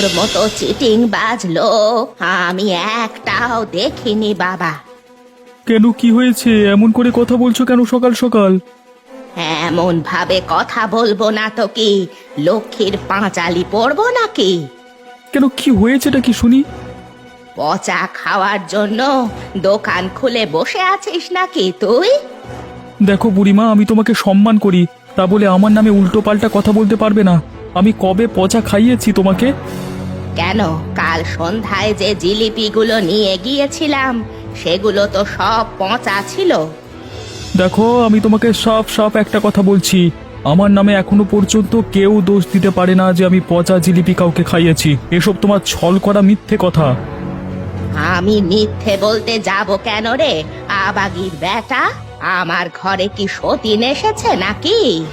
তোর মতো চিটিং বাজলো আমি একটাও দেখিনি বাবা। কেন কি হয়েছে? এমন করে কথা বলছো কেন সকাল সকাল? এমন ভাবে কথা বলব না তো কি? লক্ষ্মীর পাঁচালি পড়ব নাকি কেন কি হয়েছেটা কি শুনি? পচা খাওয়ার জন্য দোকান খুলে বসে আছিস নাকি তুই? দেখো বুড়িমা আমি তোমাকে সম্মান করি তা বলে আমার নামে উল্টো পাল্টা কথা বলতে পারবে না। আমি কবে পচা খাইয়েছি তোমাকে? কেন? কাল সন্ধ্যায় যে জিলিপিগুলো নিয়ে গিয়েছিলাম সেগুলো তো সব পচা ছিল। দেখো আমি তোমাকে সব সব একটা কথা বলছি। আমার নামে এখনও পর্যন্ত কেউ দোষ দিতে পারে না যে আমি পচা জিলিপি কাউকে খাইয়েছি। এসব তোমার ছল করা মিথ্যে কথা। আমি মিথ্যে বলতে যাব কেন রে? আবাগির বেটা আমার ঘরে কি সতীন এসেছে নাকি?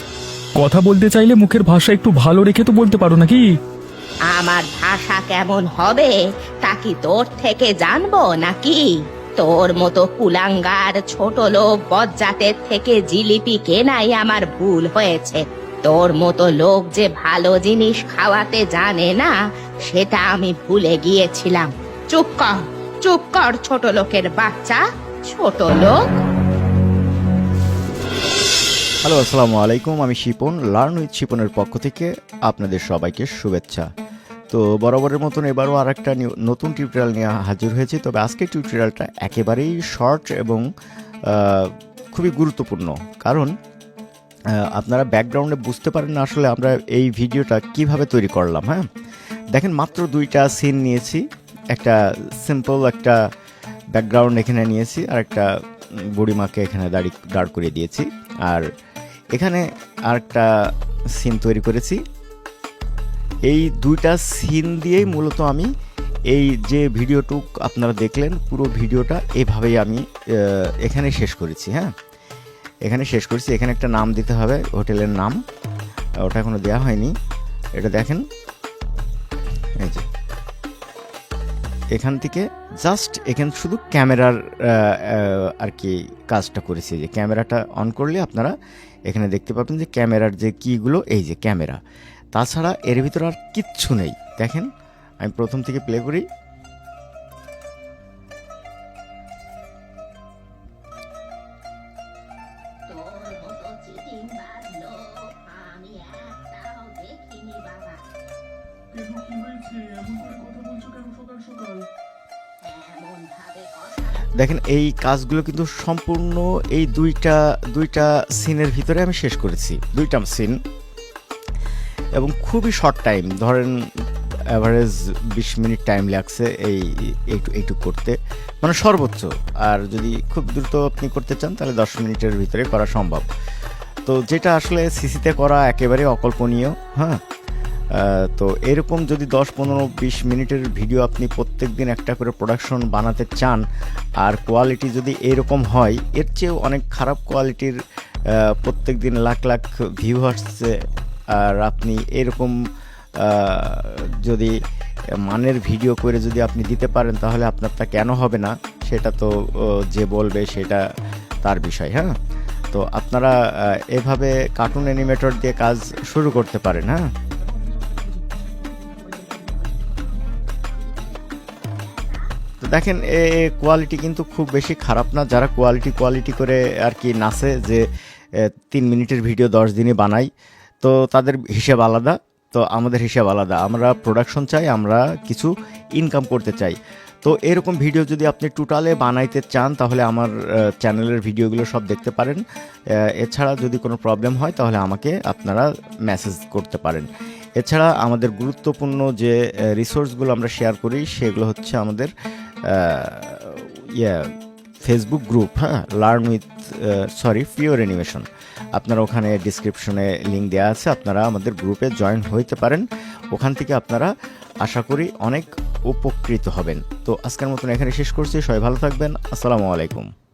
কথা বলতে চাইলে মুখের ভাষা একটু ভালো রেখে তো বলতে পারো নাকি? আমার ভাষা কেমন হবে, তা কি তোর থেকে জানব নাকি? তোর মতো কুলাঙ্গার ছোট লোক বজ্জাতের থেকে জিলিপি কেনাই আমার ভুল হয়েছে। তোর মতো লোক যে ভালো জিনিস খাওয়াতে জানে না, সেটা আমি ভুলে গিয়েছিলাম। চুপ কর চুপ কর ছোট লোকের বাচ্চা, ছোট লোক। হ্যালো, আসসালামু আলাইকুম। আমি শিপন, লার্ন উইথ শিপনের পক্ষ থেকে আপনাদের সবাইকে শুভেচ্ছা। তো বরাবরের মতন এবারও আর একটা নতুন টিউটোরিয়াল নিয়ে হাজির হয়েছি। তবে আজকের টিউটোরিয়ালটা একেবারেই শর্ট এবং খুবই গুরুত্বপূর্ণ। কারণ আপনারা ব্যাকগ্রাউন্ডে বুঝতে পারেন না আসলে আমরা এই ভিডিওটা কীভাবে তৈরি করলাম হ্যাঁ? দেখেন, মাত্র দুইটা সিন নিয়েছি। একটা সিম্পল একটা ব্যাকগ্রাউন্ড এখানে নিয়েছি। আর একটা বুড়িমাকে এখানে দাঁড়ি, দাঁড় করিয়ে দিয়েছি। আর এখানে আরেকটা সিন তৈরি করেছি। এই দুইটা সিন দিয়েই মূলত আমি এই যে ভিডিওটুক আপনারা দেখলেন, পুরো ভিডিওটা এভাবেই আমি এখানে শেষ করেছি হ্যাঁ? এখানে শেষ করেছি। এখানে একটা নাম দিতে হবে, হোটেলের নাম। ওটা এখনও দেওয়া হয়নি। এটা দেখেন। এই যে। এখান থেকে জাস্ট এখানে শুধু ক্যামেরার আর কি কাজটা করেছি। যে ক্যামেরাটা অন করলে আপনারা এখানে দেখতে পাবেন যে ক্যামেরার যে কীগুলো, এই যে ক্যামেরা। তাছাড়া এর ভিতরে আর কিচ্ছু নেই। দেখেন, আমি প্রথম থেকে প্লে করি। দেখেন, এই কাজগুলো কিন্তু সম্পূর্ণ এই দুইটা দুইটা সিনের ভিতরে আমি শেষ করেছি, দুইটা সিন। এবং খুবই শর্ট টাইম ধরেন অ্যাভারেজ বিশ মিনিট টাইম লাগছে এই এইটু এইটুক করতে। মানে সর্বোচ্চ, আর যদি খুব দ্রুত আপনি করতে চান, তাহলে দশ মিনিটের ভিতরে করা সম্ভব। তো যেটা আসলে সিসিতে করা একেবারে অকল্পনীয় হ্যাঁ? তো এরকম যদি দশ, পনেরো, বিশ মিনিটের ভিডিও আপনি প্রত্যেক দিন একটা করে প্রোডাকশন বানাতে চান, আর কোয়ালিটি যদি এরকম হয়, এর চেয়েও অনেক খারাপ কোয়ালিটির প্রত্যেক দিন লাখ লাখ ভিউ আসছে, আর আপনি এরকম যদি মানের ভিডিও করে যদি আপনি দিতে পারেন, তাহলে আপনারটা কেন হবে না? সেটা তো যে বলবে সেটা তার বিষয় হ্যাঁ? তো আপনারা এভাবে কার্টুন অ্যানিমেটর দিয়ে কাজ শুরু করতে পারেন হ্যাঁ? দেখেন, এ কোয়ালিটি কিন্তু খুব বেশি খারাপ না। যারা কোয়ালিটি কোয়ালিটি করে আর কি নাচে যে তিন মিনিটের ভিডিও দশ দিনে বানাই, তো তাদের হিসাব আলাদা, তো আমাদের হিসাব আলাদা। আমরা প্রোডাকশন চাই, আমরা কিছু ইনকাম করতে চাই। তো এরকম ভিডিও যদি আপনি টোটালে বানাইতে চান, তাহলে আমার চ্যানেলের ভিডিওগুলো সব দেখতে পারেন। এছাড়া যদি কোনো প্রবলেম হয়, তাহলে আমাকে আপনারা মেসেজ করতে পারেন। এছাড়া আমাদের গুরুত্বপূর্ণ যে রিসোর্সগুলো আমরা শেয়ার করি, সেগুলো হচ্ছে আমাদের ইয়া ফেসবুক গ্রুপ হ্যাঁ? Learn with sorry pure animation আপনারা ওখানে ডিসক্রিপশনে লিঙ্ক দেওয়া আছে, আপনারা আমাদের গ্রুপে জয়েন হইতে পারেন। ওখান থেকে আপনারা, আশা করি, অনেক উপকৃত হবেন। তো আজকের মতন এখানে শেষ করছি। সবাই ভালো থাকবেন। আসসালামু আলাইকুম।